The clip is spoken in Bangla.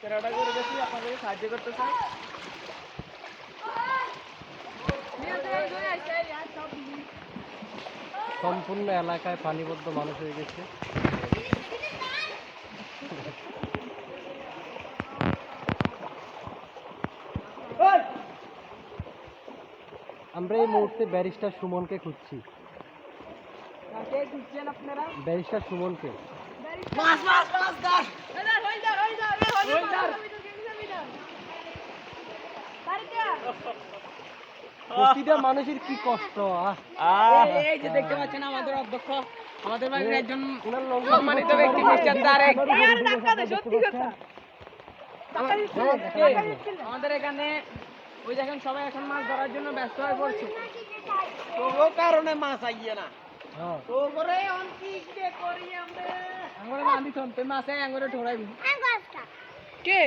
তেরোটা করে গেছি আপনাদের সাহায্য করতে চাই। সম্পূর্ণ এলাকায় পানিবদ্ধ মানুষ হয়ে গেছে। আমরা এই মুহূর্তে ব্যারিস্টার সুমনকে খুঁজছি। ব্যারিস্টার সুমনকে মাছ মাছ মাছ দাস প্রতিটা মানুষের কি কষ্ট এই যে দেখতে পাচ্ছেন আমাদের অধ্যক্ষ আমাদের বাড়ির একজন সম্মানিত ব্যক্তি মিস্টার তারেক। আমাদের এখানে ওই দেখেন সবাই এখন মাছ ধরার জন্য ব্যস্ত হয়ে পড়ছে। তো কারণে মাছ আইয়ে না। হ্যাঁ। করি আমরা। মাছ মাছে আঙ্গুরে ঠোরাইবি কে?